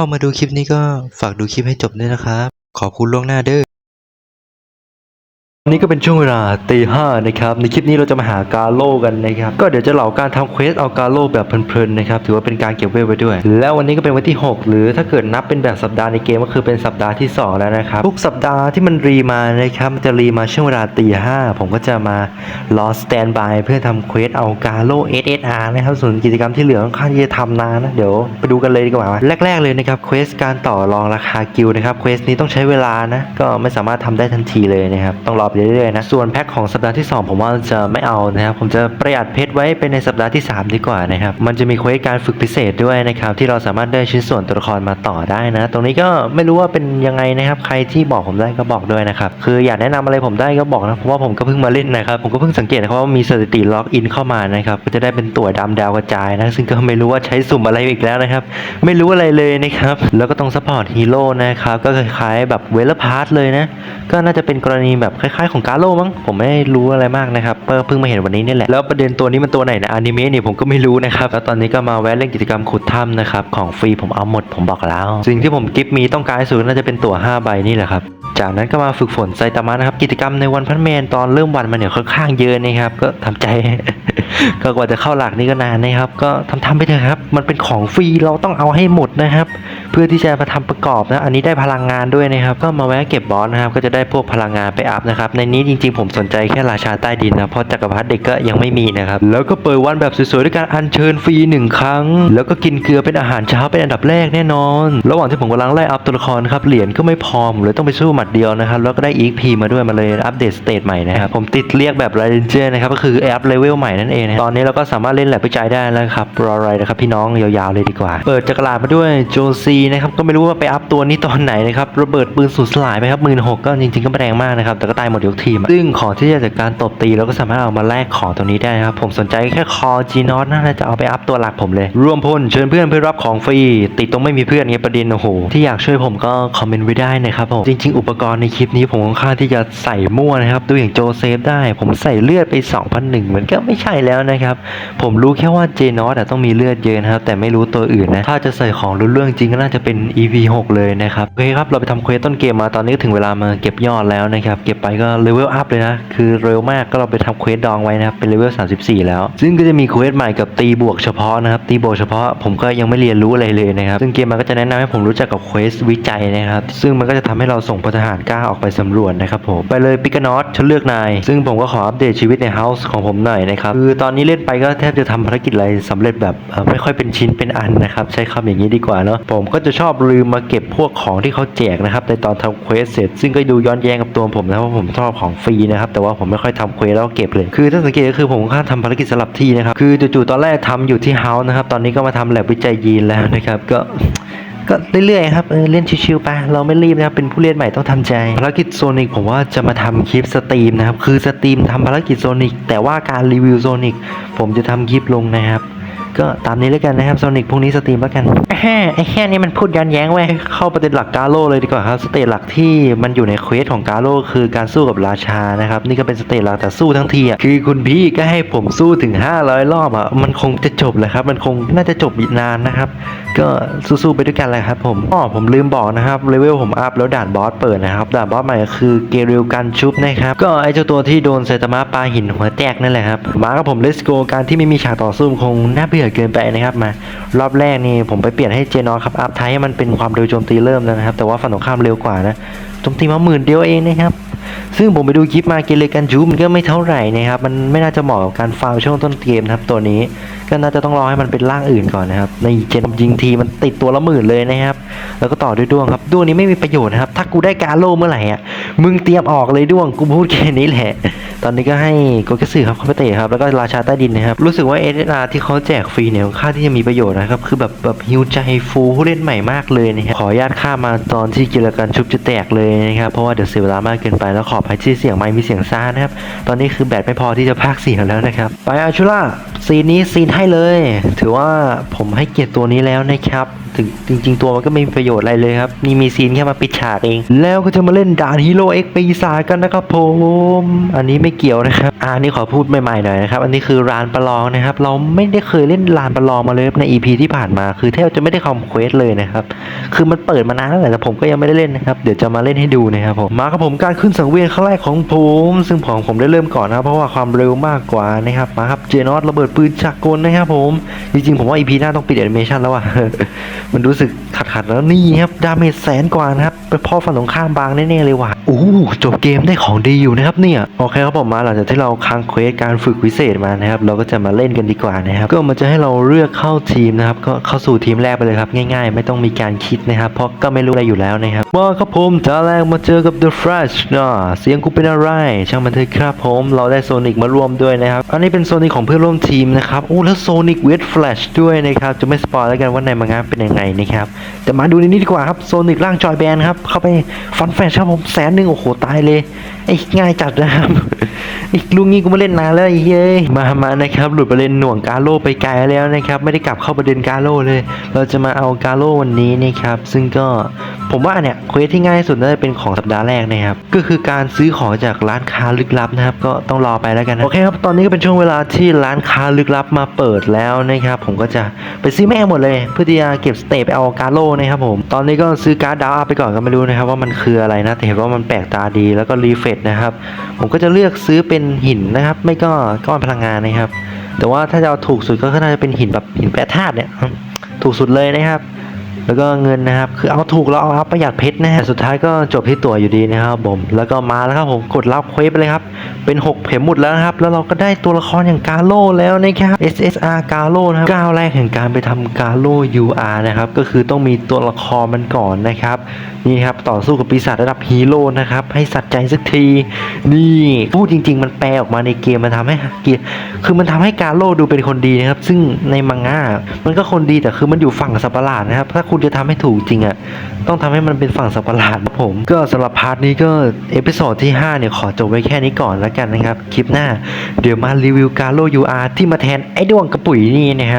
เข้ามาดูคลิปนี้ก็ฝากดูคลิปให้จบด้วยนะครับ ขอบคุณล่วงหน้าเด้อ นี่ก็เป็นช่วงเวลาตีห้านะครับ ในคลิปนี้เราจะมาหากาโลกันนะครับ ก็เดี๋ยวจะเหล่าการทำเควสเอากาโลแบบเพลินๆนะครับ ถือว่าเป็นการเก็บเวลไว้ด้วย แล้ววันนี้ก็เป็นวันที่ 6 หรือถ้าเกิดนับเป็นแบบสัปดาห์ในเกมก็คือเป็นสัปดาห์ที่ 2 แล้วนะครับ ทุกสัปดาห์ที่มันรีมานะครับ จะรีมาช่วงเวลาตีห้าผมก็จะมารอสแตนบายเพื่อทำเควสเอากาโล SSR นะครับ ส่วนกิจกรรมที่เหลือค่อนข้างที่จะทำนานนะ เดี๋ยวไปดูกันเลยดีกว่า แรก ๆเลยนะครับเควสการต่อรองราคากิลนะครับเควสนี้ต้องใช้เวลานะก็ไม่สามารถทำได้ทันทีเลยนะครับต้องรอไปเรื่อยๆนะส่วนแพ็คของสัปดาห์ที่ 2 ผมว่าจะไม่เอานะครับผมจะประหยัดเพชรไว้เป็นในสัปดาห์ที่ 3 ดีกว่านะครับมันจะมีเควสการฝึกพิเศษด้วยนะครับที่เราสามารถได้ชิ้นส่วนตัวละครมาต่อได้นะ ตรงนี้ก็ไม่รู้ว่าเป็นยังไงนะครับใครที่บอกผมได้ก็บอกด้วยนะครับคืออยากแนะนำอะไรผมได้ก็บอกนะเพราะว่าผมก็เพิ่งมาเล่นนะครับผมก็เพิ่งสังเกตนะครับว่ามีสถิติล็อกอินเข้ามานะครับก็จะได้เป็นตัวดำดาวกระจายนะซึ่งก็ไม่รู้ว่าใช้สุ่มอะไรอีกแล้วนะครับไม่รู้อะไรเลยนะครับแล้วก็ต้องซัพพอร์ตฮีโร่นะครับก็คล้ายๆแบบเวลพาร์ทเลยนะก็น่าจะเป็นกรณีแบบคล้ายๆของกาโร่มั้งผมไม่รู้อะไรมากนะครับเพิ่งมาเห็นวันนี้นี่แหละแล้วประเด็นตัวนี้มันตัวไหนนะอนิเมะเนี่ยผมก็ไม่รู้นะครับแล้วตอนนี้ก็มาแวะเล่นกิจกรรมขุดถ้ำนะครับของฟรีผมเอาหมดผมบอกแล้ว สิ่งที่ผมกิฟต์มีต้องการสุดน่าจะเป็นตั๋ว5ใบนี่แหละครับจากนั้นก็มาฝึกฝนไซตามะนะครับกิจกรรมในวันพันแมนตอนเริ่มวันมาเนี่ยค่อนข้างเยอะนะครับก็ทำใจ ก็กว่าจะเข้าหลักนี่ก็นานนะครับ ก็ทำทำไปเถอะครับ มันเป็นของฟรีเราต้องเอาให้หมดนะครับ เพื่อที่จะมาทำประกอบนะ อันนี้ได้พลังงานด้วยนะครับ ก็มาแวะเก็บบอสนะครับ ก็จะได้พวกพลังงานไปอัพนะครับในนี้จริงๆ ผมสนใจแค่ราชาใต้ดินนะ เพราะจักรพรรดิเด็กก็ยังไม่มีนะครับ แล้วก็เปิดวันแบบสวยๆด้วยการอัญเชิญฟรีหนึ่งครั้ง แล้วก็กินเกลือเป็นอาหารเช้าเป็นอันดับแรกแน่นอน ระหว่างที่ผมกำลังไล่อัพตัวละครครับเหรียญก็ไม่พอผมเลยต้องไปสู้หมัดเดียวนะครับ แล้วก็ได้ EXP มาด้วยมาเลยอัปเดตสเตตใหม่นะครับผมติดเรียกแบบไรเดนเจอร์นะครับก็คือแอัพเลเวลใหม่นั่นเองนะตอนนี้เราก็สามารถเล่นแลบวิจัยได้แล้วครับรออะไรนะครับพี่น้องยาวๆเลยดีกว่า เปิดจักรลาดมาด้วยโจซีนะครับก็ไม่รู้ว่าไปอัพตัวนี้ตอนไหนนะครับระเบิดปืนสูญสลายไปครับหมื่นหกก็จริงๆก็แรงมากนะครับแต่ก็ตายหมดยกทีม ซึ่งของที่จะจากการตบตีเราก็สามารถเอามาแลกของตัวนี้ได้นะครับ ผมสนใจแค่คอจีนอตน่าจะเอาไปอัพตัวหลักผมเลย รวมพลเชิญเพื่อนเพื่อรับของฟรี ติดตรงไม่มีเพื่อนไงประเด็นโอ้โห ที่อยากช่วยผมก็คอมเมนต์ไว้ได้นะครับผม จริง ๆ อุปกรณ์ในคลิปนี้ผมค่อนข้างที่จะใส่มั่วนะครับตัวอย่างโจเซฟได้ ผมใส่เลือดไป2001มันก็ไม่ใช่แล้วนะครับ ผมรู้แค่ว่าเจนอตต้องมีเลือดเยอะนะครับ แต่ไม่รู้ตัวอื่นนะ ถ้าจะใส่ของรู้เรื่องจริงก็น่าจะเป็น EP 6เลยนะครับโอเคครับเราไปทำเควสต้นเกมมาตอนนี้ถึงเวลามาเก็บยอดแล้วนะครับเก็บไปก็เลเวลอัพเลยนะ คือเร็วมากก็เราไปทำเควสดองไว้นะครับ เป็นเลเวล 34 แล้ว ซึ่งก็จะมีเควสใหม่กับตีบวกเฉพาะนะครับ ตีบวกเฉพาะผมก็ยังไม่เรียนรู้อะไรเลยนะครับ ซึ่งเกมมันก็จะแนะนำให้ผมรู้จักกับเควสวิจัยนะครับ ซึ่งมันก็จะทำให้เราส่งพลทหารกล้าออกไปสำรวจนะครับผม ไปเลยปิกนอตฉันเลือกนาย ซึ่งผมก็ขออัปเดตชีวิตในเฮาส์ของผมหน่อยนะครับ คือตอนนี้เล่นไปก็แทบจะทำภารกิจอะไรสำเร็จแบบไม่ค่อยเป็นชิ้นเป็นอันนะครับ ใช้คำอย่างนี้ดีกว่าเนาะ ผมก็จะชอบลืมมาเก็บพวกของที่เขาแจกนะครับในตอนทำเควสเสร็จ ซึ่งก็ดูย้อนแย้งกับตัวผมนะเพราผมอบของฟรีนะครับ แต่ว่าผมไม่ค่อยทำเควสแล้วเก็บเลยคือถ้าสังเกตก็คือผมค่าทำภารกิจสลับที่นะครับ คือจู่ๆตอนแรกทำอยู่ที่เฮาส์นะครับ ตอนนี้ก็มาทำแลบวิจัยยีนแล้วนะครับ ก็ก็เรื่อยๆครับเออเล่นชิวๆไปเราไม่รีบนะครับเป็นผู้เล่นใหม่ต้องทำใจภารกิจโซนิกผมว่าจะมาทำคลิปสตรีมนะครับคือสตรีมทำภารกิจโซนิกแต่ว่าการรีวิวโซนิกผมจะทำคลิปลงนะครับ ก็ตามนี้แล้วกันนะครับโซนิกพรุ่งนี้สตรีมแล้วกันแฮ่ไอ้แค่นี้มันพูดย้อนแย้งเว้ยเข้าประเด็นหลักกาโร่เลยดีกว่าครับสเตจหลักที่มันอยู่ในเควสของกาโร่คือการสู้กับราชานะครับนี่ก็เป็นสเตจหลักแต่สู้ทั้งทีอะคือคุณพี่ก็ให้ผมสู้ถึง 500 รอบอะมันคงจะจบแหละครับ มันคงน่าจะจบอีกนานนะครับ ก็สู้ๆไปด้วยกันเลยครับผมอ๋อผมลืมบอกนะครับเลเวลผมอัพแล้วด่านบอสเปิดนะครับด่านบอสใหม่ก็คือเกริลกันชุบนะครับก็ไอเจ้าตัวที่โดนไซตามะปาหินหัวแตกนั่นแหละครับมากับผมเลสโกการที่ไม่มีฉากต่อสู้คงน่าเบื่อเกินไปนะครับมารอบแรกนี่ผมไปเปลี่ยนให้เจนอครับอัพไทให้มันเป็นความเร็วโจมตีเริ่มแล้วนะครับ แต่ว่าฝั่งตรงข้ามเร็วกว่านะโจมตีมาหมื่นเดียวเองนะครับ ซึ่งผมไปดูคลิปมาเกเรกันจูมันก็ไม่เท่าไหร่นะครับ มันไม่น่าจะเหมาะกับการฟาร์มช่วงต้นเกมนะครับตัวนี้ ก็น่าจะต้องรอให้มันเป็นร่างอื่นก่อนนะครับ ในเจนยิงทีมันติดตัวละหมื่นเลยนะครับ แล้วก็ต่อด้วยด้วงครับด้วงนี้ไม่มีประโยชน์นะครับถ้ากูได้การโล่เมื่อไหร่อะมึงเตรียมออกเลยด้วงกูพูดแค่นี้แหละ ตอนนี้ก็ให้โกเกสึครับเข้าไปเตะครับแล้วก็ราชาใต้ดินนะครับรู้สึกว่าเอเาที่เขาแจกฟรีเนี่ยค่าที่จะมีประโยชน์นะครับคือแบบแบบฮิวใจฟูผู้เล่นใหม่มากเลยนะครับขออนุญาตข้ามาตอนที่กิจการชุบจะแตกเลยนะครับเพราะว่าเดี๋ยวเสียเวลามากเกินไปแล้วขออภัยที่เสียงไม่มีเสียงซ่านะครับ ตอนนี้คือแบตไม่พอที่จะพากเสียงแล้วนะครับ ไปอาชุล่าซีนนี้ซีนให้เลย ถือว่าผมให้เกียรติตัวนี้แล้วนะครับ ถึงจริง ๆ ตัวมันก็ไม่มีประโยชน์อะไรเลยครับนี่มีซีนแค่มาปิดฉากเอง แล้วก็จะมาเล่นด่านฮีโร่เอ็กปีศาจกันนะครับผมอันนี้ไม่เกี่ยวนะครับอ่านี่ขอพูดใหม่ๆหน่อยนะครับอันนี้คือรานประลองนะครับ เราไม่ได้เคยเล่นรานประลองมาเลยใน EP ที่ผ่านมา คือแทบจะไม่ได้คอมเควสเลยนะครับคือมันเปิดมานานแล้วแหละแต่ผมก็ยังไม่ได้เล่นนะครับเดี๋ยวจะมาเล่นให้ดูนะครับผมมาครับผมการขึ้นสังเวียนครั้งแรกของผมซึ่งผมผมได้เริ่มก่อนนะครับเพราะว่าความเร็วมากกว่านะครับมาครับเจนอสระเบิดปืนจักกลนะครับผมจริงๆผมว่า EP หน้าต้องปิดแอนิเมชันแล้วอะมันรู้สึกขัดๆแล้วนี่ครับ ดาเมจแสนกว่านะครับ เป็นพ่อฝั่งตรงข้ามบางแน่ๆเลยว่ะอู้จบเกมได้ของดีอยู่นะครับเนี่ยโอเคครับผมมาหลังจากที่เราค้างเควสการฝึกวิเศษมานะครับเราก็จะมาเล่นกันดีกว่านะครับก็มันจะให้เราเลือกเข้าทีมนะครับก็เข้าสู่ทีมแรกไปเลยครับง่าย ๆ ไม่ต้องมีการคิดนะครับเพราะก็ไม่รู้อะไรอยู่แล้วนะครับมาครับผมตาแรกมาเจอกับ The Flash นะเสียงกูเป็นอะไร ช่างมันเถอะครับผมเราได้โซนิกมาร่วมด้วยนะครับอันนี้เป็นโซนิกของเพื่อนร่วมทีมนะครับโอ้แล้วโซนิกเวทแฟลชด้วยนะครับจะไม่สปอยแล้วกันว่าในมังงะเป็นยังไงนะครับแต่มาดูในนี้ดีกว่าครับโซนิกร่างจอยแบนครับเข้าไปฟันแฟชครับผมแสนหนึ่งโอ้โหตายเลยไอ้ง่ายจัดนะครับไอ้ลุงงี้กูไม่เล่นนานแล้วไอ้เฮ้ยมามานะครับ หลุดประเด็นหน่วงกาโลไปไกลแล้วนะครับ ไม่ได้กลับเข้าประเด็นกาโลเลย เราจะมาเอากาโลวันนี้นะครับ ซึ่งก็ผมว่าเนี่ยเควสที่ง่ายสุดน่าจะเป็นของสัปดาห์แรกนะครับ ก็คือการซื้อของจากร้านค้าลึกลับนะครับ ก็ต้องรอไปแล้วกันนะโอเคครับตอนนี้ก็เป็นช่วงเวลาที่ร้านค้าลึกลับมาเปิดแล้วนะครับ ผมก็จะไปซื้อแม่หมดเลย เพื่อที่จะเก็บสเตปไปเอากาโลนะครับผมตอนนี้ก็ซื้อการ์ดดาวอัพไปก่อนก็ไม่รู้นะครับว่ามันคืออะไรนะ แต่เห็นว่ามันแปลกตาดีแล้วก็รีเฟรชนะครับ ผมก็จะเลือกซื้อเป็นหินนะครับ ไม่ก็ก้อนพลังงานนะครับ แต่ว่าถ้าจะเอาถูกสุดก็น่าจะเป็นหินแบบหินแปรธาตุเนี่ย ถูกสุดเลยนะครับ แล้วก็เงินนะครับ คือเอาถูกแล้วเอาอัพประหยัดเพชรนะฮะสุดท้ายก็จบที่ตั๋วอยู่ดีนะครับผมแล้วก็มาแล้วครับผมกดรับเควสไปเลยครับ เป็น 6 เข็มหมุดแล้วนะครับ แล้วเราก็ได้ตัวละครอย่างกาโลแล้วนะครับ SSR กาโลนะครับก้าวแรกแห่งการไปทำกาโล UR นะครับ ก็คือต้องมีตัวละครมันก่อนนะครับ นี่ครับต่อสู้กับปีศาจระดับฮีโร่นะครับ ให้สัตว์ใจสักที นี่พูดจริง ๆ มันแปลออกมาในเกมมันทำให้เกียคือมันทำให้กาโลดูเป็นคนดีนะครับ ซึ่งในมังงะมันก็คนดีแต่คือมันอยู่ฝั่งสัประหลาดนะครับถ้าคุณจะทำให้ถูกจริงอะ่ะ ต้องทำให้มันเป็นฝั่งสัตว์ประหลาดนะผม ก็สำหรับพาร์ทนี้ก็เอพิโซดที่ 5 เนี่ย ขอจบไว้แค่นี้ก่อนแล้วกันนะครับ คลิปหน้า เดี๋ยวมารีวิวการโลยูอาร์ที่มาแทนไอ้ดวงกระปุ๋ยนี่นะครับ